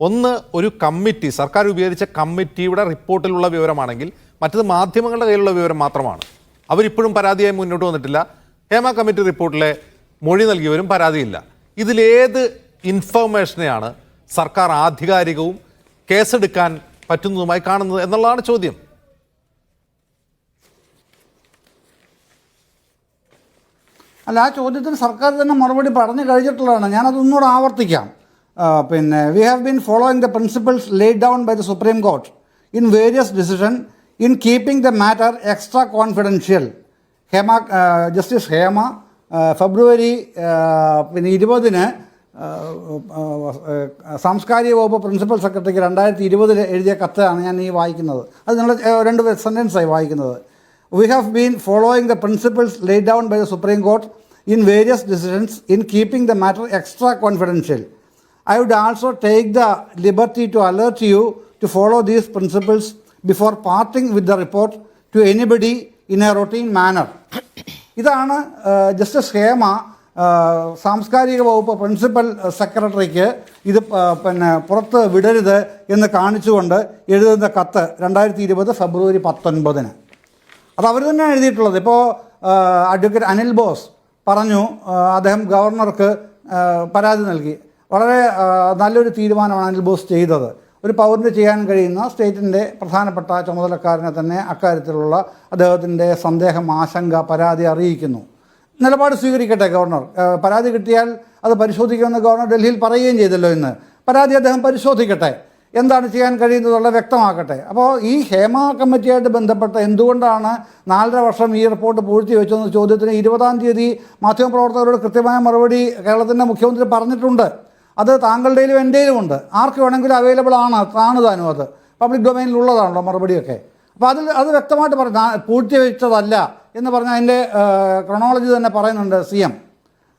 ഒന്ന് ഒരു കമ്മിറ്റി സർക്കാർ ഉപയോഗിച്ച കമ്മിറ്റിയുടെ റിപ്പോർട്ടിലുള്ള വിവരമാണെങ്കിൽ മറ്റത് മാധ്യമങ്ങളുടെ കയ്യിലുള്ള വിവരം മാത്രമാണ്. അവരിപ്പോഴും പരാതിയായി മുന്നോട്ട് വന്നിട്ടില്ല. ഹേമ കമ്മിറ്റി റിപ്പോർട്ടിലെ മൊഴി നൽകിയവരും പരാതിയില്ല. ഇതിലേത് ഇൻഫർമേഷനെയാണ് സർക്കാർ ആധികാരികവും കേസെടുക്കാൻ പറ്റുന്നതുമായി കാണുന്നത് എന്നുള്ളതാണ് ചോദ്യം. അല്ല ആ ചോദ്യത്തിന് സർക്കാർ തന്നെ മറുപടി പറഞ്ഞു കഴിഞ്ഞിട്ടുള്ളതാണ്. ഞാനതൊന്നുകൂടെ ആവർത്തിക്കാം. പിന്നെ we have been following the principles laid down by the Supreme Court in various decision in keeping the matter extra confidential Hema justice Hema February പിന്നെ ഇരുപതിന് സാംസ്കാരിക വകുപ്പ് പ്രിൻസിപ്പൽ സെക്രട്ടറിക്ക് രണ്ടായിരത്തി ഇരുപതിൽ എഴുതിയ കത്താണ് ഞാൻ ഈ വായിക്കുന്നത്. അത് നിങ്ങൾ രണ്ട് സെന്റൻസായി വായിക്കുന്നത്. We have been following the principles laid down by the Supreme Court in various decisions in keeping the matter extra confidential. I would also take the liberty to alert you to follow these principles before parting with the report to anybody in a routine manner. ഇതാണ് justice Hema ആ, സാംസ്കാരിക വകുപ്പ് principal സെക്രട്ടറിക്ക് ഇത് പിന്നെ പുറത്ത് വിടരുത് എന്ന് കാണിച്ചുകൊണ്ട് എഴുതുന്ന കത്ത് രണ്ടായിരത്തി ഇരുപത് ഫെബ്രുവരി പത്തൊൻപതിന്. അത് അവർ തന്നെയാണ് എഴുതിയിട്ടുള്ളത്. ഇപ്പോൾ അഡ്വക്കേറ്റ് അനിൽ ബോസ് പറഞ്ഞു അദ്ദേഹം ഗവർണർക്ക് പരാതി നൽകി. വളരെ നല്ലൊരു തീരുമാനമാണ് അനിൽ ബോസ് ചെയ്തത്. ഒരു പൗരന് ചെയ്യാൻ കഴിയുന്ന സ്റ്റേറ്റിന്റെ പ്രധാനപ്പെട്ട ചുമതലക്കാരനെ തന്നെ അക്കാര്യത്തിലുള്ള അദ്ദേഹത്തിന്റെ സന്ദേഹം ആശങ്ക പരാതി അറിയിക്കുന്നു. നിലപാട് സ്വീകരിക്കട്ടെ ഗവർണർ. പരാതി കിട്ടിയാൽ അത് പരിശോധിക്കുമെന്ന് ഗവർണർ ഡൽഹിയിൽ പറയുകയും ചെയ്തല്ലോ ഇന്ന്. പരാതി അദ്ദേഹം പരിശോധിക്കട്ടെ. എന്താണ് ചെയ്യാൻ കഴിയുന്നതുള്ള വ്യക്തമാക്കട്ടെ. അപ്പോൾ ഈ ഹേമ കമ്മിറ്റിയായിട്ട് ബന്ധപ്പെട്ട് എന്തുകൊണ്ടാണ് നാലര വർഷം ഈ റിപ്പോർട്ട് പൂഴ്ത്തിവെച്ചെന്ന ചോദ്യത്തിന് ഇരുപതാം തീയതി മാധ്യമപ്രവർത്തകരോട് കൃത്യമായ മറുപടി കേരളത്തിന്റെ മുഖ്യമന്ത്രി പറഞ്ഞിട്ടുണ്ട്. അത് താങ്കളുടെയിലും എന്റെയിലും ഉണ്ട്. ആർക്ക് വേണമെങ്കിലും അവൈലബിൾ ആണ് ആണ് താനും അത് പബ്ലിക് ഡൊമൈനിലുള്ളതാണല്ലോ മറുപടിയൊക്കെ. അപ്പോൾ അതിൽ അത് വ്യക്തമായിട്ട് പറഞ്ഞു "നാ- പൂഴ്ത്തിവെച്ചതല്ല എന്ന് പറഞ്ഞ അതിന്റെ ക്രൊണോളജി തന്നെ പറയുന്നുണ്ട് സി എം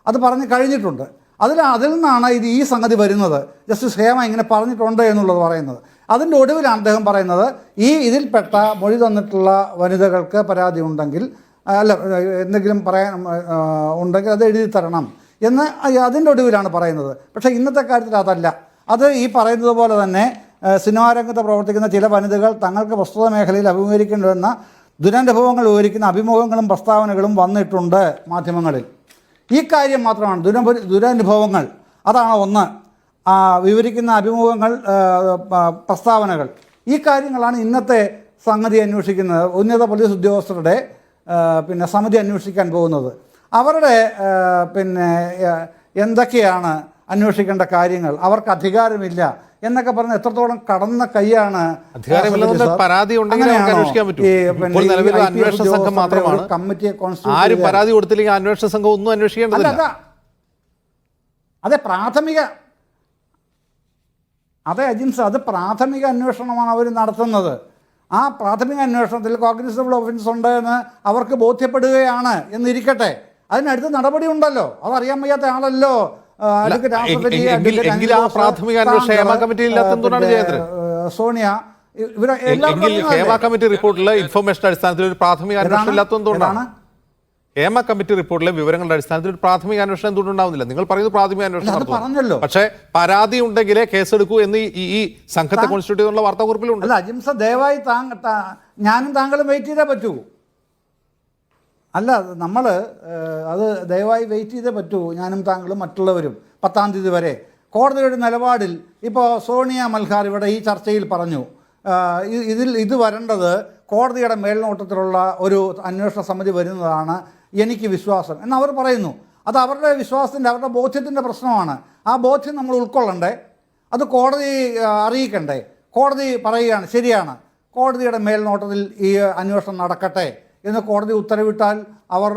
അത് പറഞ്ഞ് കഴിഞ്ഞിട്ടുണ്ട്. അതിൽ അതിൽ നിന്നാണ് ഇത് ഈ സംഗതി വരുന്നത്. ജസ്റ്റിസ് ഹേമ ഇങ്ങനെ പറഞ്ഞിട്ടുണ്ട് എന്നുള്ളത് പറയുന്നത്. അതിന്റെ ഒടുവിലാണ് അദ്ദേഹം പറയുന്നത് ഈ ഇതിൽപ്പെട്ട മൊഴി തന്നിട്ടുള്ള വനിതകൾക്ക് പരാതി ഉണ്ടെങ്കിൽ അല്ല എന്തെങ്കിലും പറയാൻ ഉണ്ടെങ്കിൽ അത് എഴുതി തരണം. എന്ന് അതിന്റെ ഒടുവിലാണ് പറയുന്നത്. പക്ഷേ ഇന്നത്തെ കാര്യത്തിൽ അതല്ല. അത് ഈ പറയുന്നത് പോലെ തന്നെ സിനിമാ രംഗത്ത് പ്രവർത്തിക്കുന്ന ചില വനിതകൾ തങ്ങൾക്ക് പ്രസ്തുത മേഖലയിൽ അഭിമുഖീകരിക്കേണ്ടുവെന്ന ദുരനുഭവങ്ങൾ വിവരിക്കുന്ന അഭിമുഖങ്ങളും പ്രസ്താവനകളും വന്നിട്ടുണ്ട് മാധ്യമങ്ങളിൽ. ഈ കാര്യം മാത്രമാണ്. ദുരനുഭ ദുരനുഭവങ്ങൾ. അതാണ് ഒന്ന്. വിവരിക്കുന്ന അഭിമുഖങ്ങൾ പ്രസ്താവനകൾ. ഈ കാര്യങ്ങളാണ് ഇന്നത്തെ സംഗതി അന്വേഷിക്കുന്നത്. ഉന്നത പോലീസ് ഉദ്യോഗസ്ഥരുടെ പിന്നെ സമിതി അന്വേഷിക്കാൻ പോകുന്നത്. അവരുടെ പിന്നെ എന്തൊക്കെയാണ് അന്വേഷിക്കേണ്ട കാര്യങ്ങൾ? അവർക്ക് അധികാരമില്ല എന്നൊക്കെ പറഞ്ഞ് എത്രത്തോളം കടന്ന കൈയാണ്. പരാതി. കമ്മിറ്റിയെ ആരും പരാതി കൊടുത്തില്ലെങ്കിൽ അന്വേഷണ സംഘം ഒന്നും അന്വേഷിക്കേണ്ടതില്ല. അതെ പ്രാഥമിക അതെ അജിൻസ് അത് പ്രാഥമിക അന്വേഷണമാണ് അവർ നടത്തുന്നത്. ആ പ്രാഥമിക അന്വേഷണത്തിൽ കോഗ്നിസബിൾ ഒഫൻസ് ഉണ്ട് എന്ന് അവർക്ക് ബോധ്യപ്പെടുകയാണ് എന്നിരിക്കട്ടെ. അതിനടുത്ത് നടപടി ഉണ്ടല്ലോ അതറിയാൻ വയ്യാത്ത ആളല്ലോ. സോണിയ ഇവരെ? കമ്മിറ്റി റിപ്പോർട്ടിലെ ഇൻഫർമേഷൻ അടിസ്ഥാനത്തിൽ ഒരു പ്രാഥമിക അന്വേഷണം ഏതാണ്? ഇല്ലാത്തത് എന്തുകൊണ്ടാണ്? ഏതാണ്? ഹേമ കമ്മിറ്റി റിപ്പോർട്ടിലെ വിവരങ്ങളുടെ അടിസ്ഥാനത്തിൽ ഒരു പ്രാഥമിക അന്വേഷണം എന്തുകൊണ്ടുണ്ടാവുന്നില്ല നിങ്ങൾ പറയുന്നത് പ്രാഥമിക അന്വേഷണം പറഞ്ഞല്ലോ. പക്ഷേ പരാതി ഉണ്ടെങ്കിലേ കേസെടുക്കൂ എന്ന് ഈ- ഈ സംഘത്തെ കോൺസ്റ്റിറ്റ്യൂട്ട് വാർത്താക്കുറിപ്പിലുണ്ട് അല്ല അജിംസ ദയവായി ഞാനും താങ്കളും വെയിറ്റ് ചെയ്തേ പറ്റൂ. അല്ല നമ്മൾ അത് ദയവായി വെയിറ്റ് ചെയ്തേ പറ്റൂ. ഞാനും താങ്കളും മറ്റുള്ളവരും പത്താം തീയതി വരെ. കോടതിയുടെ നിലപാടിൽ ഇപ്പോൾ സോണിയ മൽഹാർ ഇവിടെ ഈ ചർച്ചയിൽ പറഞ്ഞു. ഇതിൽ ഇത് വരേണ്ടത് കോടതിയുടെ മേൽനോട്ടത്തിലുള്ള ഒരു അന്വേഷണ സമിതി വരുന്നതാണ് എനിക്ക് വിശ്വാസം. എന്ന് അവർ പറയുന്നു. അത് അവരുടെ വിശ്വാസത്തിന്റെ അവരുടെ ബോധ്യത്തിന്റെ പ്രശ്നമാണ്. ആ ബോധ്യം നമ്മൾ ഉൾക്കൊള്ളണ്ടേ? അത് കോടതി അറിയിക്കണ്ടേ? കോടതി പറയുകയാണ് ശരിയാണ്. കോടതിയുടെ മേൽനോട്ടത്തിൽ ഈ അന്വേഷണം നടക്കട്ടെ? എന്ന് കോടതി ഉത്തരവിട്ടാൽ അവർ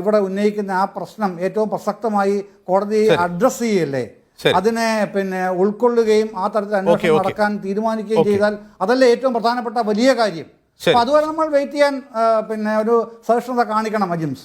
ഇവിടെ ഉന്നയിക്കുന്ന ആ പ്രശ്നം ഏറ്റവും പ്രസക്തമായി കോടതി അഡ്രസ്സ് ചെയ്യല്ലേ? അതിനെ പിന്നെ ഉൾക്കൊള്ളുകയും ആ തരത്തിൽ അന്വേഷണം നടക്കാൻ തീരുമാനിക്കുകയും ചെയ്താൽ അതല്ലേ ഏറ്റവും പ്രധാനപ്പെട്ട വലിയ കാര്യം. അപ്പൊ അതുവരെ നമ്മൾ വെയിറ്റ് ചെയ്യാൻ പിന്നെ ഒരു സഹിഷ്ണുത കാണിക്കണം അജിംസ്.